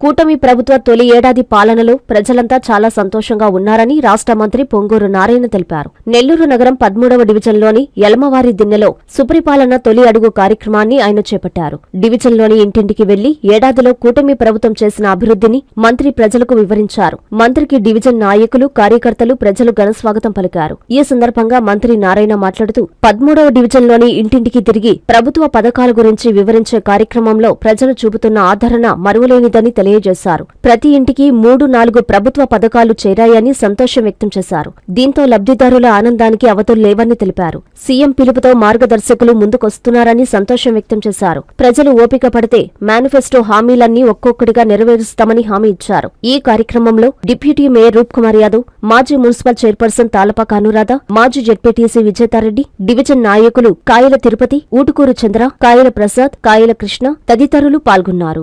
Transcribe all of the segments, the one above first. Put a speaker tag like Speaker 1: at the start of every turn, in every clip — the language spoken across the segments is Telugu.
Speaker 1: కూటమి ప్రభుత్వ తొలి ఏడాది పాలనలో ప్రజలంతా చాలా సంతోషంగా ఉన్నారని రాష్ట్ర మంత్రి పొంగూరు నారాయణ తెలిపారు. నెల్లూరు నగరం పదమూడవ డివిజన్లోని యలమవారి దిన్నెలో సుపరిపాలన తొలి అడుగు కార్యక్రమాన్ని ఆయన చేపట్టారు. డివిజన్లోని ఇంటింటికి వెళ్ళి ఏడాదిలో కూటమి ప్రభుత్వం చేసిన అభివృద్ధిని మంత్రి ప్రజలకు వివరించారు. మంత్రికి డివిజన్ నాయకులు కార్యకర్తలు ప్రజలు ఘనస్వాగతం పలికారు. ఈ సందర్భంగా మంత్రి నారాయణ మాట్లాడుతూ పదమూడవ డివిజన్లోని ఇంటింటికి తిరిగి ప్రభుత్వ పథకాల గురించి వివరించే కార్యక్రమంలో ప్రజలు చూపుతున్న ఆదరణ మరువలేనిదని తెలియజేశారు. ప్రతి ఇంటికి మూడు నాలుగు ప్రభుత్వ పథకాలు చేరాయని సంతోషం వ్యక్తం చేశారు. దీంతో లబ్ధిదారుల ఆనందానికి అవతలు లేవని తెలిపారు. సీఎం పిలుపుతో మార్గదర్శకులు ముందుకొస్తున్నారని సంతోషం వ్యక్తం చేశారు. ప్రజలు ఓపిక పడితే మేనిఫెస్టో హామీలన్నీ ఒక్కొక్కటిగా నెరవేరుస్తామని హామీ ఇచ్చారు. ఈ కార్యక్రమంలో డిప్యూటీ మేయర్ రూప్ కుమార్ యాదవ్ మాజీ మున్సిపల్ చైర్పర్సన్ తాలపాక అనురాధ మాజీ జెడ్పీటీసీ విజేతారెడ్డి డివిజన్ నాయకులు కాయల తిరుపతి ఊటుకూరు చంద్ర కాయల ప్రసాద్ కాయల కృష్ణ తదితరులు పాల్గొన్నారు.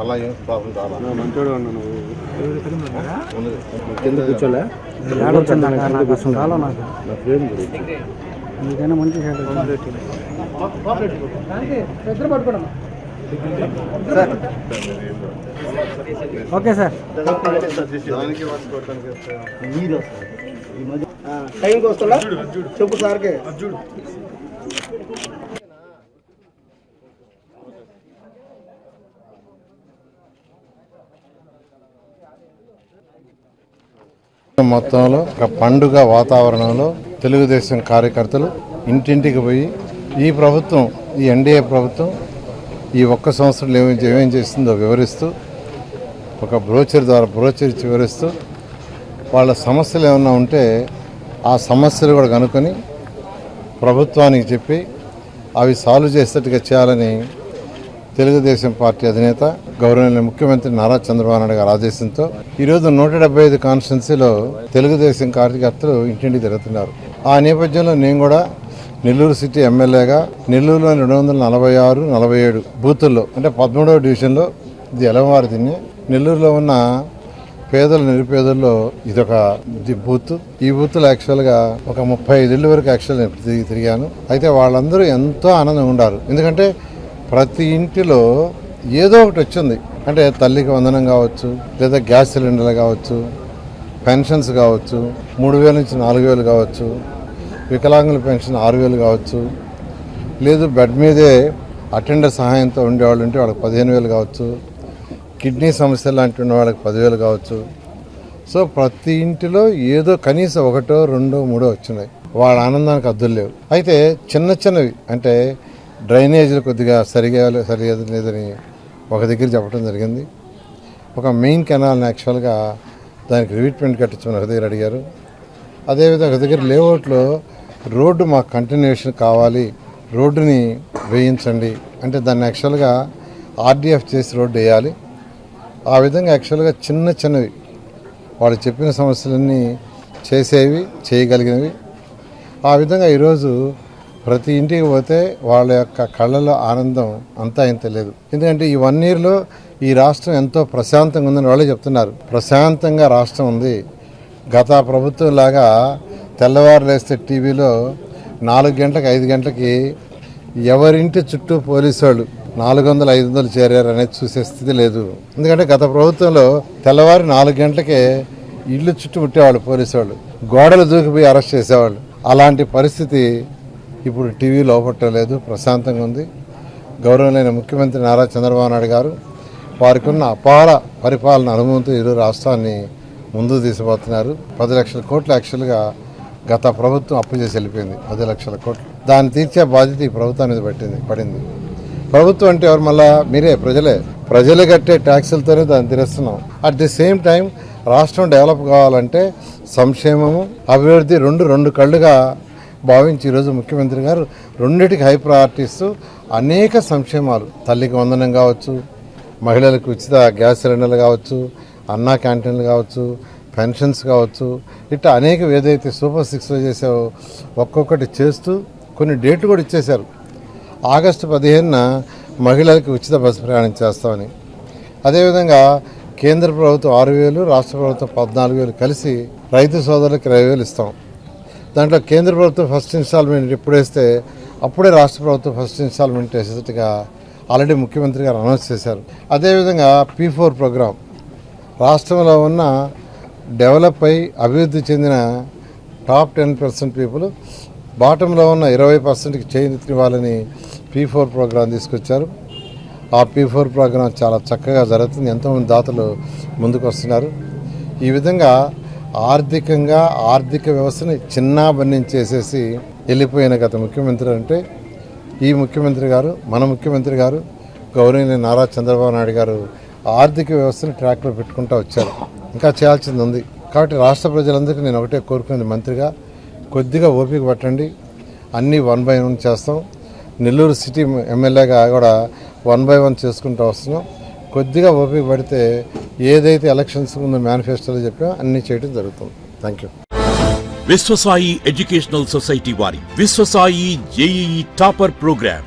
Speaker 2: అలా ఏం పాపం చాలా
Speaker 3: మంచోడు.
Speaker 2: కింద కూర్చోలే? నా ఫ్రెండ్ గురించి.
Speaker 3: నీకైనా మంచి ఓకే సార్.
Speaker 4: టైంకి వస్తుందా చెప్పు సార్కి.
Speaker 2: మొత్తంలో ఒక పండుగ వాతావరణంలో తెలుగుదేశం కార్యకర్తలు ఇంటింటికి పోయి ఈ ప్రభుత్వం ఈ ఎన్డీఏ ప్రభుత్వం ఈ ఒక్క సంవత్సరంలో ఏమేం ఏమేం చేసిందో వివరిస్తూ ఒక బ్రోచర్ ద్వారా బ్రోచర్ ఇచ్చి వివరిస్తూ వాళ్ళ సమస్యలు ఏమన్నా ఉంటే ఆ సమస్యలు కూడా కనుక్కొని ప్రభుత్వానికి చెప్పి అవి సాల్వ్ చేసేట్టుగా చేయాలని తెలుగుదేశం పార్టీ అధినేత గౌరవనీయ ముఖ్యమంత్రి నారా చంద్రబాబు నాయుడు గారి ఆదేశంతో ఈరోజు నూట డెబ్బై ఐదు కాన్స్టిట్యున్సీలో తెలుగుదేశం కార్యకర్తలు ఇంటింటికి తిరుగుతున్నారు. ఆ నేపథ్యంలో నేను కూడా నెల్లూరు సిటీ ఎమ్మెల్యేగా నెల్లూరులో రెండు వందల నలభై ఆరు నలభై ఏడు బూతుల్లో అంటే పదమూడవ డివిజన్లో ఇది ఎలవారి తిని నెల్లూరులో ఉన్న పేదల నిరుపేదల్లో ఇదొక బూత్. ఈ బూత్లో యాక్చువల్గా ఒక ముప్పై ఐదు ఇళ్ళ వరకు యాక్చువల్ నేను తిరిగి తిరిగాను. అయితే వాళ్ళందరూ ఎంతో ఆనందంగా ఉండారు. ఎందుకంటే ప్రతి ఇంటిలో ఏదో ఒకటి వచ్చింది. అంటే తల్లికి వందనం కావచ్చు లేదా గ్యాస్ సిలిండర్లు కావచ్చు పెన్షన్స్ కావచ్చు మూడు వేల నుంచి నాలుగు వేలు కావచ్చు వికలాంగుల పెన్షన్ ఆరు వేలు కావచ్చు లేదు బెడ్ మీదే అటెండర్ సహాయంతో ఉండేవాళ్ళు ఉంటే వాళ్ళకి పదిహేను వేలు కావచ్చు కిడ్నీ సమస్యలు లాంటి ఉన్న వాళ్ళకి పదివేలు కావచ్చు. సో ప్రతి ఇంటిలో ఏదో కనీసం ఒకటో రెండో మూడో వచ్చినాయి. వాళ్ళ ఆనందానికి అద్దులు లేవు. అయితే చిన్న చిన్నవి అంటే డ్రైనేజీలు కొద్దిగా సరిగా సరిగా లేదని ఒక దగ్గర చెప్పడం జరిగింది. ఒక మెయిన్ కెనాల్ని యాక్చువల్గా దానికి రివీట్మెంట్ కట్టించమని ఒక దగ్గర అడిగారు. అదేవిధంగా ఒక దగ్గర లేఅవుట్లో రోడ్డు మాకు కంటిన్యూషన్ కావాలి రోడ్డుని వేయించండి అంటే దాన్ని యాక్చువల్గా ఆర్డీఎఫ్ చేసి రోడ్డు వేయాలి. ఆ విధంగా యాక్చువల్గా చిన్న చిన్నవి వాళ్ళు చెప్పిన సమస్యలన్నీ చేసేవి చేయగలిగినవి. ఆ విధంగా ఈరోజు ప్రతి ఇంటికి పోతే వాళ్ళ యొక్క కళ్ళలో ఆనందం అంతా ఇంత లేదు ఎందుకంటే ఈ వన్ ఇయర్లో ఈ రాష్ట్రం ఎంతో ప్రశాంతంగా ఉందని వాళ్ళే చెప్తున్నారు. ప్రశాంతంగా రాష్ట్రం ఉంది. గత ప్రభుత్వం లాగా తెల్లవారు లేస్తే టీవీలో నాలుగు గంటలకు ఐదు గంటలకి ఎవరింటి చుట్టూ పోలీసు వాళ్ళు నాలుగు వందలు ఐదు వందలు చేరారు అనేది చూసే స్థితి లేదు. ఎందుకంటే గత ప్రభుత్వంలో తెల్లవారు నాలుగు గంటలకే ఇల్లు చుట్టూ ముట్టేవాళ్ళు పోలీసు వాళ్ళు. గోడలు దూకిపోయి అరెస్ట్ చేసేవాళ్ళు. అలాంటి పరిస్థితి ఇప్పుడు టీవీ లేదు ప్రశాంతంగా ఉంది. గౌరవమైన ముఖ్యమంత్రి నారా చంద్రబాబు నాయుడు గారు వారికి ఉన్న అపార పరిపాలన అనుభవంతో ఈరోజు రాష్ట్రాన్ని ముందుకు తీసుకుపోతున్నారు. పది లక్షల కోట్లు యాక్చువల్గా గత ప్రభుత్వం అప్పు చేసి వెళ్ళిపోయింది. పది లక్షల కోట్లు. దాన్ని తీర్చే బాధ్యత ఈ ప్రభుత్వం అనేది పట్టింది పడింది. ప్రభుత్వం అంటే ఎవరు? మళ్ళా మీరే ప్రజలే. ప్రజలు కట్టే ట్యాక్సులతోనే దాన్ని తీరుస్తున్నాం. అట్ ది సేమ్ టైం రాష్ట్రం డెవలప్ కావాలంటే సంక్షేమము అభివృద్ధి రెండు రెండు కళ్ళుగా భావించి ఈరోజు ముఖ్యమంత్రి గారు రెండింటికి హై ప్రయారిటీ ఇస్తూ అనేక సంక్షేమాలు తల్లికి వందనం కావచ్చు మహిళలకు ఉచిత గ్యాస్ సిలిండర్లు కావచ్చు అన్నా క్యాంటీన్లు కావచ్చు పెన్షన్స్ కావచ్చు ఇట్లా అనేక ఏదైతే సూపర్ సిక్స్లో చేసావో ఒక్కొక్కటి చేస్తూ కొన్ని డేట్లు కూడా ఇచ్చేశారు. ఆగస్టు పదిహేనున మహిళలకు ఉచిత బస్సు ప్రయాణం చేస్తామని. అదేవిధంగా కేంద్ర ప్రభుత్వం ఆరు వేలు రాష్ట్ర ప్రభుత్వం పద్నాలుగు వేలు కలిసి రైతు సోదరులకు ఇరవై వేలు ఇస్తాం. దాంట్లో కేంద్ర ప్రభుత్వం ఫస్ట్ ఇన్స్టాల్మెంట్ ఎప్పుడు వేస్తే అప్పుడే రాష్ట్ర ప్రభుత్వం ఫస్ట్ ఇన్స్టాల్మెంట్ వేసేట్టుగా ఆల్రెడీ ముఖ్యమంత్రి గారు అనౌన్స్ చేశారు. అదేవిధంగా పీ ఫోర్ ప్రోగ్రాం. రాష్ట్రంలో ఉన్న డెవలప్ అయి అభివృద్ధి చెందిన టాప్ టెన్ పర్సెంట్ పీపుల్ బాటంలో ఉన్న ఇరవై పర్సెంట్కి చేయనివ్వాలని పీ ఫోర్ ప్రోగ్రాం తీసుకొచ్చారు. ఆ పీ ఫోర్ ప్రోగ్రాం చాలా చక్కగా జరుగుతుంది. ఎంతోమంది దాతలు ముందుకు వస్తున్నారు ఈ విధంగా ఆర్థికంగా ఆర్థిక వ్యవస్థని చిన్నాభిన్నం చేసేసి వెళ్ళిపోయిన గత ముఖ్యమంత్రి అంటే ఈ ముఖ్యమంత్రి గారు మన ముఖ్యమంత్రి గారు గౌరవనీయ నారా చంద్రబాబు నాయుడు గారు ఆర్థిక వ్యవస్థను ట్రాక్లో పెట్టుకుంటూ వచ్చారు. ఇంకా చేయాల్సింది ఉంది. కాబట్టి రాష్ట్ర ప్రజలందరికీ నేను ఒకటే కోరుకునేది మంత్రిగా కొద్దిగా ఓపిక పట్టండి. అన్నీ వన్ బై వన్ చేస్తాం. నెల్లూరు సిటీ ఎమ్మెల్యేగా కూడా వన్ బై వన్ చేసుకుంటూ వస్తున్నాం. కొద్దిగా ఓపిక పడితే ఏదైతే ఎలక్షన్స్ ముందు మేనిఫెస్టోలో చెప్పా అన్నీ చేయడం జరుగుతుంది. Thank you
Speaker 5: Vishwasai educational society వారి Vishwasai JEE topper program.